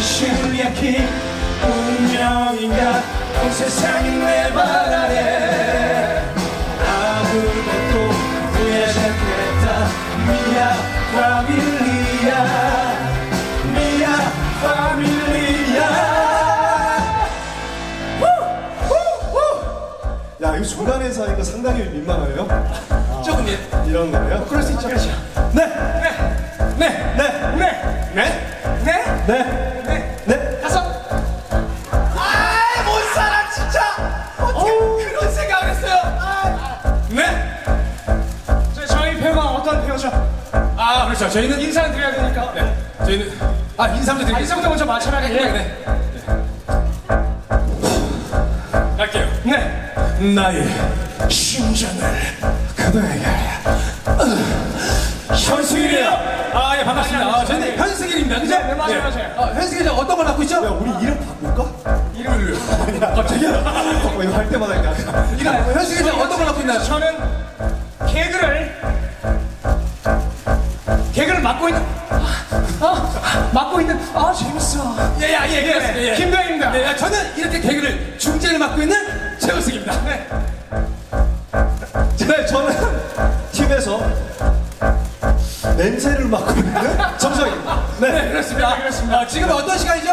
기약히 운명인가? 온 세상이 내발 아래. 아무것도 후회하지 않겠다. 미야 파밀리아. 미야 파밀리아. 야 이거 중간에서 하니까 상당히 민망해요. 조금 예. 이런 거예요? 그럴 수 있죠 그렇죠. 네, 네. 네, 네. 네. 네. 네, 네. 네. 그렇죠. 저희는 인사를 드려야 되니까 네, 저희는 아 인사부터 아, 드릴게요. 인사부터 먼저 맞춰야겠네 네, 네. 갈게요. 네 나의 심장을 그대에게 현승일이에요. 아 예 반갑습니다. 아, 저희는 현승일입니다. 그죠? 네, 맞아요, 맞아요. 어, 현승일 어떤 걸 맡고 있죠? 야 우리 이름 바꿀까? 이름을 갑자기 어, 이거 할 때마다 그냥. 이름 현승일 어떤 걸 맡고 있나요? 저는 개그를 맡고 있는 아 재밌어 예 예 예, 그렇습니다. 예. 김도현입니다. 네, 저는 이렇게 개그를 중재를 맡고 있는 최우승입니다. 네. 네, 저는 팀에서 냄새를 맡고 있는 정성입니다. 네, 네, 그렇습니다. 그렇습니다. 어, 지금 어떤 시간이죠?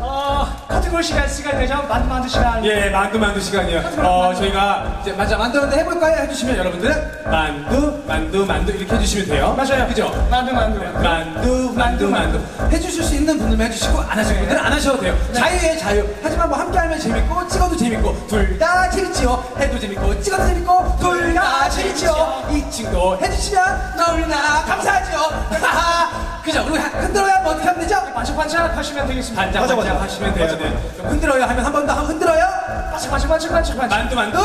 어 카테고리 시간 시간 되죠 만두 만두 시간 예, 만두 만두 시간이요. 어, 저희가 이제 맞아 만두 만두 해볼까요? 해주시면 여러분들은 만두 만두 만두 이렇게 해주시면 돼요. 맞아요 그죠? 만두 만두 만두 만두 만두 해주실 수 있는 분들만 해주시고 안 하실 분들은 안 하셔도 돼요. 자유의 자유. 하지만 뭐 함께하면 재밌고 찍어도 재밌고 둘 다 재밌지요. 해도 재밌고 찍어도 재밌고 둘 다 재밌지요. 이 친구 해주시면 너무나. 하하. 그죠? 그리고 흔들어야 뭐 어떻게 하면 되죠? 반짝반짝 하시면 되겠습니다 반짝 맞아, 반짝 맞아. 하시면 돼요. 네. 좀 흔들어요 하면 한 번 더 흔들어요. 반짝반짝 반짝 반짝 반짝 만두 만두.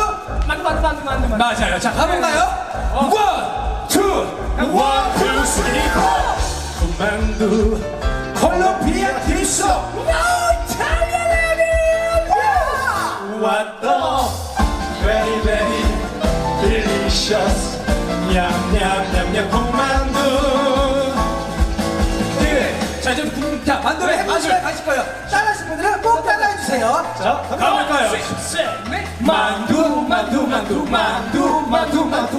만두 만두 만두 만두 만두 맞아요. 자, 가볼까요? 원, 투, 원, 투, 쓰리, 포. 만두, 콜롬비아 디소. What the very very delicious 냠냠냠냠 군만두. 네. 자, 이제 군- 자, 만두를 해보시면 가실 거예요. 따라 주세요. 자, 가볼까요? 만두, 만두, 만두, 만두, 만두, 만두,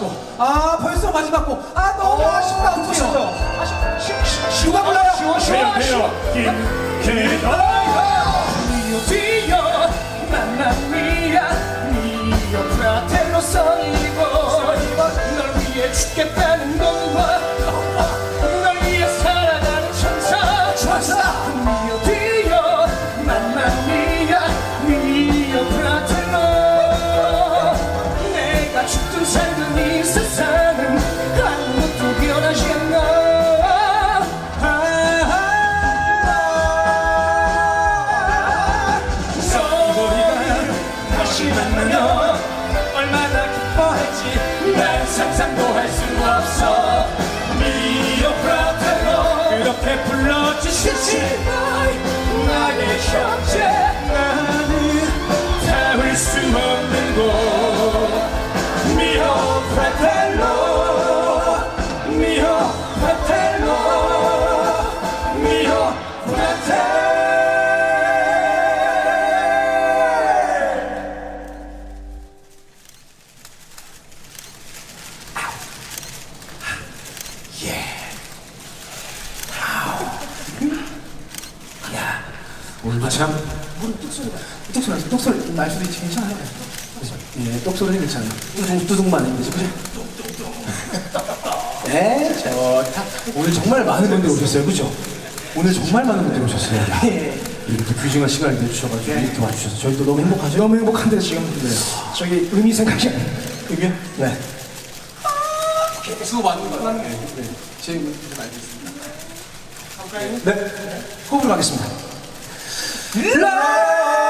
곡. 아 벌써 마지막 곡. 아 너무 아쉽다. 아쉽죠. 아쉽. 누가 불러요? 배요 김태현 뛰어 뛰어 만남이야 미어 프라텔로 선이고 널 위해 죽겠다는 건가 다시 만나면 얼마나 기뻐할지 난 상상도 할 수 없어. 미오 프라테로 그렇게 불러주시지. 나의 형제 나는 닿을 수 없는 곳. 미오 프라텔로 미오 프라텔로 미오 프라텔로 괜찮아요. 예, 똑 소리는 괜찮아요. 뚜둥, 뚜둥만 되죠, 그죠? 네, 좋다. 오늘 정말 많은 분들이 오셨어요, 그죠? 오늘 정말 많은 분들이 오셨어요. 야, 이렇게 또 귀중한 시간을 내주셔가지고 이렇게 와주셔서 저희도 너무 행복하죠? 너무 행복한데 지금 저기 의미 생각이 안 나요. 이게? 네. 수고 많은 것 같아요. 네. 제 의미 좀 알겠습니다. 네. 호흡을 하겠습니다. 아,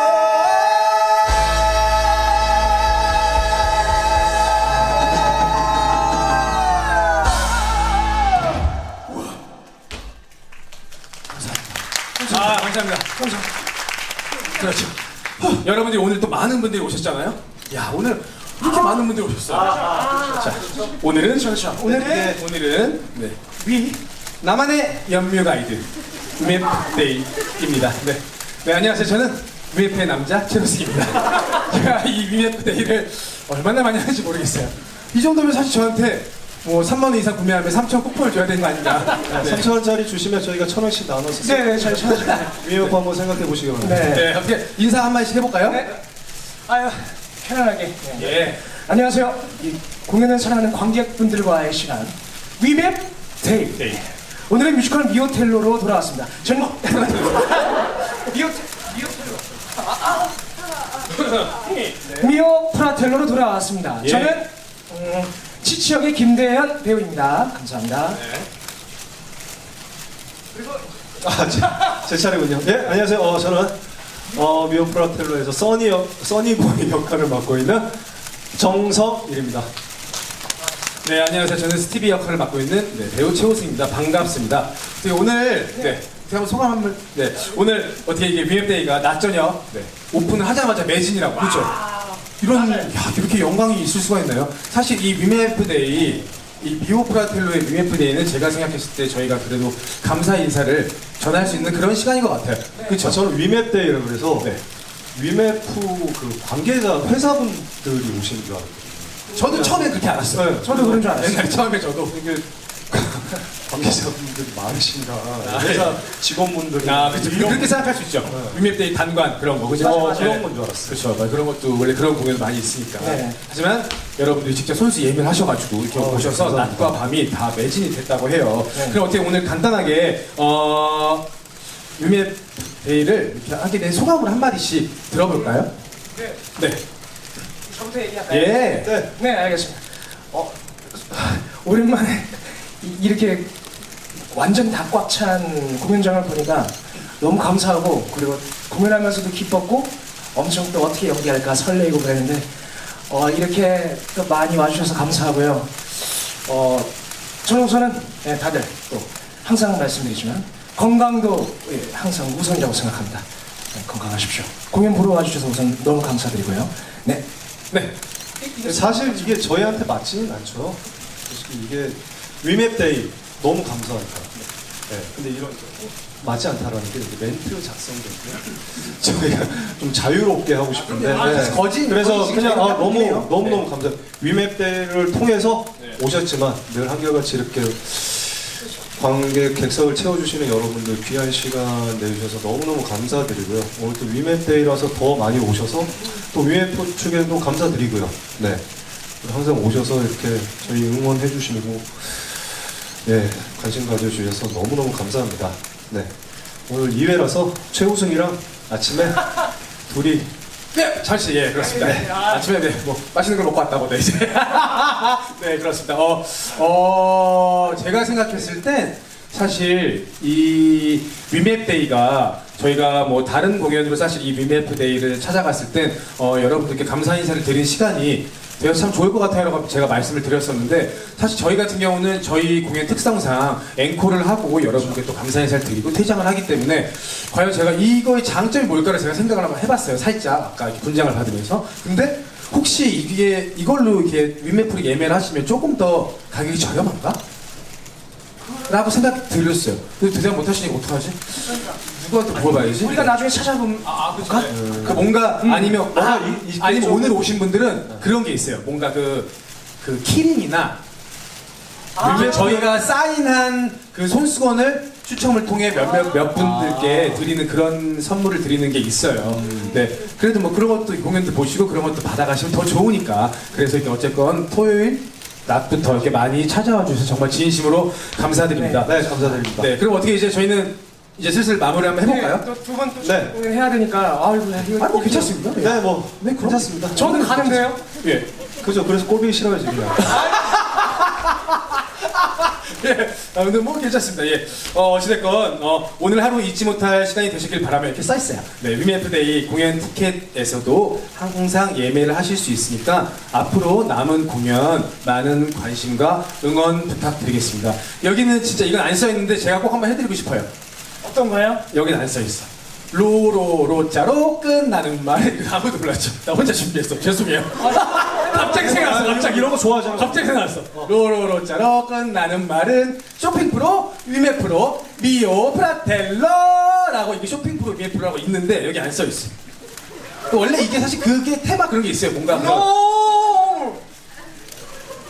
감사합니다. 감사합니다. 그렇죠. 어, 여러분들이 오늘 또 많은 분들이 오셨잖아요. 야, 오늘 이렇게 많은 분들이 오셨어요. 자, 오늘은 자, 오늘은 오늘은 네. 위 나만의 연묘 가이드 맵데이입니다. 네. 네, 안녕하세요. 저는 맵의 남자 최로스입니다. 제가 이 맵데이를 얼마나 많이 하는지 모르겠어요. 이 정도면 사실 저한테 뭐 3만 원 이상 구매하면 3천 쿠폰을 줘야 되는 거 아닌가? 네. 3천 원짜리 주시면 저희가 천 원씩 나눠서 네 네 잘 찾아주세요. 위협 한번 생각해 보시기 바랍니다. 네. 네, 어떻게 인사 한 마디씩 해볼까요? 네. 아유 편안하게. 네. 예. 안녕하세요. 이 공연을 사랑하는 관객분들과의 시간 위맵 데이. 데이. 오늘은 뮤지컬 미오텔로로 돌아왔습니다. 저는 미오 미오텔로 아, 미오 프라텔로로 돌아왔습니다. 예. 저는 음, 치치역의 김대현 배우입니다. 감사합니다. 아, 제, 제 차례군요. 네, 안녕하세요. 어, 저는 어, 미오 프라텔로에서 써니 역, 써니보이 역할을 맡고 있는 정석일입니다. 네, 안녕하세요. 저는 스티비 역할을 맡고 있는 네, 배우 최호승입니다. 반갑습니다. 네, 오늘 네, 제가 한번 소감 한번 네, 오늘 어떻게 이게 위엠데이가 낮 저녁 네, 오픈을 하자마자 매진이라고 그렇죠? 이런 야, 이렇게 영광이 있을 수가 있나요? 사실 이 위메프데이 이 미오프라텔로의 위메프데이는 제가 생각했을 때 저희가 그래도 감사 인사를 전할 수 있는 그런 시간인 것 같아요. 그렇죠? 아, 저는 위맵데이라고 그래서 네. 위메프 그 관계자 회사분들이 오시는 줄 알았거든요. 저도 처음에 그렇게 알았어요. 네. 저도 그런 줄 알았어요. 옛날에 처음에 저도 이게 관계자분들이 많으신가 아, 회사 직원분들이 아, 그렇죠. 이런 그렇게 생각할 수 있죠. 위맵데이 단관 그런 거, 그죠? 어, 맞아, 그런 네. 건줄 알았어요. 그렇죠. 맞아요. 그런 것도 원래 그런 공연도 많이 있으니까. 네. 하지만 여러분들이 직접 손수 예매하셔가지고 이렇게 어, 오셔서 감사합니다. 낮과 밤이 다 매진이 됐다고 해요. 네. 그럼 어떻게 오늘 간단하게 어, 위맵데이를 이렇게 하게 된 소감을 한 마디씩 들어볼까요? 네. 네. 저부터 얘기할까요? 예. 네. 네, 알겠습니다. 어, 오랜만에 이- 이렇게 완전 다 꽉 찬 공연장을 보니까 너무 감사하고 그리고 공연하면서도 기뻤고 엄청 또 어떻게 연기할까 설레이고 그랬는데 어, 이렇게 또 많이 와주셔서 감사하고요. 어, 우선은 네, 다들 또 항상 말씀드리지만 건강도 예, 항상 우선이라고 생각합니다. 네, 건강하십시오. 공연 보러 와주셔서 우선 너무 감사드리고요. 네. 네. 사실 이게 저희한테 맞지는 않죠. 이게 위맵데이 너무 감사합니다. 네. 근데 이런 맞지 않다라는 게 이제 멘트 작성됐고요. 저희가 좀 자유롭게 하고 싶은데 아, 그래서 거짓- 그래서 거짓이 그냥 아, 너무 아니에요. 너무 네. 너무 감사. 위맵데이를 통해서 네. 오셨지만 늘 한결같이 이렇게 관객 객석을 채워주시는 여러분들 귀한 시간 내주셔서 너무너무 감사드리고요. 오늘 또 위맵데이라서 더 많이 오셔서 또 위맵 측에도 감사드리고요. 네. 항상 오셔서 이렇게 저희 응원해 주시고 네, 관심 가져주셔서 너무너무 감사합니다. 네. 오늘 2회라서 최우승이랑 아침에 둘이 네, 잠시 예 그렇습니다. 네. 아침에 네, 뭐 맛있는 걸 먹고 왔다고 네 이제 네 그렇습니다. 어, 어 제가 생각했을 땐 사실 이 위맵 데이가 저희가 뭐 다른 공연으로 사실 이 위맵 데이를 찾아갔을 땐 어, 여러분들께 감사 인사를 드린 시간이 되어서 참 좋을 것 같아요라고 제가 말씀을 드렸었는데 사실 저희 같은 경우는 저희 공연 특성상 앵콜을 하고 여러분께 또 감사 인사를 드리고 퇴장을 하기 때문에 과연 제가 이거의 장점이 뭘까를 제가 생각을 한번 해봤어요 살짝 아까 분장을 받으면서 근데 혹시 이게 이걸로 이렇게 윈메프를 예매를 하시면 조금 더 가격이 저렴한가? 라고 생각이 들었어요 근데 대답 못 하시니까 어떡하지? 누구한테 물어봐야지 우리가 나중에 찾아보면 아, 볼까? 그 뭔가 아니면 뭔가 아, 이- 이- 아니면 좀- 오늘 오신 분들은 그런 게 있어요. 뭔가 그, 그 키링이나 요즘에 저희가 사인한 그 손수건을 추첨을 통해 몇몇 몇 분들께 드리는 그런 선물을 드리는 게 있어요. 네. 그래도 뭐 그런 것도 공연도 보시고 그런 것도 받아가시면 더 좋으니까. 그래서 이제 어쨌건 토요일 낮부터 이렇게 많이 찾아와 주셔서 정말 진심으로 감사드립니다. 네, 감사드립니다. 네. 그럼 어떻게 이제 저희는 이제 슬슬 마무리 한번 해볼까요? 또두 번또 네. 해야 되니까 아이고 이거 아, 뭐 괜찮습니다. 예. 네, 뭐 네. 괜찮습니다. 저는 가는데요. 예. 그죠. 그래서 꼴보기 싫어요 지금. 예, 예. 아, 근데 뭐 괜찮습니다. 예. 어, 어찌됐건, 어, 오늘 하루 잊지 못할 시간이 되시길 바라며 이렇게 써있어요. 네, 위메프데이 공연 티켓에서도 항상 예매를 하실 수 있으니까 앞으로 남은 공연 많은 관심과 응원 부탁드리겠습니다. 여기는 진짜 이건 안 써있는데 제가 꼭 한번 해드리고 싶어요. 어떤 거요? 여긴 안 써있어. 로로로자로 끝나는 말 아무도 몰랐죠. 나 혼자 준비했어. 죄송해요. 갑자기 생각났어. 갑자기 이런 거 좋아하잖아. 갑자기 생각났어. 로로로자로 끝나는 말은 쇼핑 프로, 위메 프로, 미오 프라텔러라고 이게 쇼핑 프로, 위메 프로라고 있는데 여기 안 써 있어. 원래 이게 사실 그게 테마 그런 게 있어요. 뭔가 그런- 롤!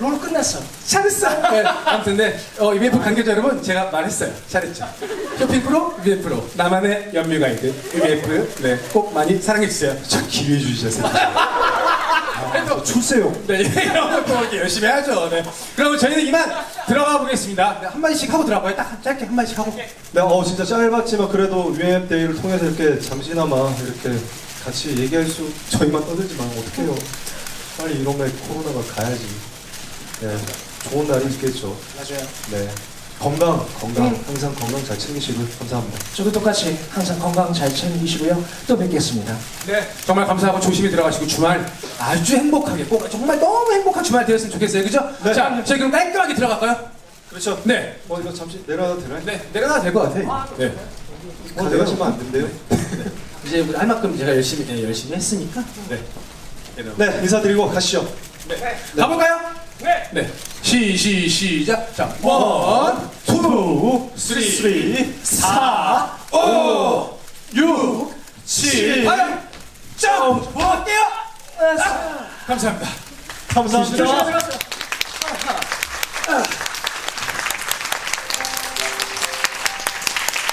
롤 끝났어. 잘했어. 네, 아무튼 네, 어, 위메프 관계자 여러분 제가 말했어요. 잘했죠. 쇼핑 프로, 위메 프로, 나만의 연뮤 가이드, 위메프, 네, 꼭 많이 사랑해 주세요. 저 기회 주셔서 그래도 주세요. 네, 이런 것도 이렇게 열심히 하죠. 네. 그러면 저희는 이만 들어가 보겠습니다. 네, 한 마디씩 하고 들어가요. 딱 짧게 한 마디씩 하고. 네, 어 진짜 짧았지만 그래도 위엠 데이를 통해서 이렇게 잠시나마 이렇게 같이 얘기할 수 저희만 떠들지만 어떡해요. 빨리 이놈의 코로나가 가야지. 네, 좋은 날이 있겠죠. 맞아요. 네, 건강, 건강, 음. 항상 건강 잘 챙기시고 감사합니다. 저도 똑같이 항상 건강 잘 챙기시고요. 또 뵙겠습니다. 네, 정말 감사하고 조심히 들어가시고 주말 아주 행복하게 꼭 정말 너무 행복한 주말 되었으면 좋겠어요. 그죠? 네. 자, 저희 그럼 깔끔하게 들어갈까요? 그렇죠. 네. 어 이거 잠시 내려가도 되나요? 네, 내려가도 될 것 같아. 네. 어, 내려가시면 안 된대요. 이제 할 만큼 제가 열심히 네, 열심히 했으니까. 네. 네, 인사드리고 가시죠. 가볼까요? 네. 네. 시, 시, 시작. 자, 원, 투, 쓰리, 사, 오, 육, 칠, 팔, 점! 볼게요! 감사합니다. 감사합니다. 조심하세요.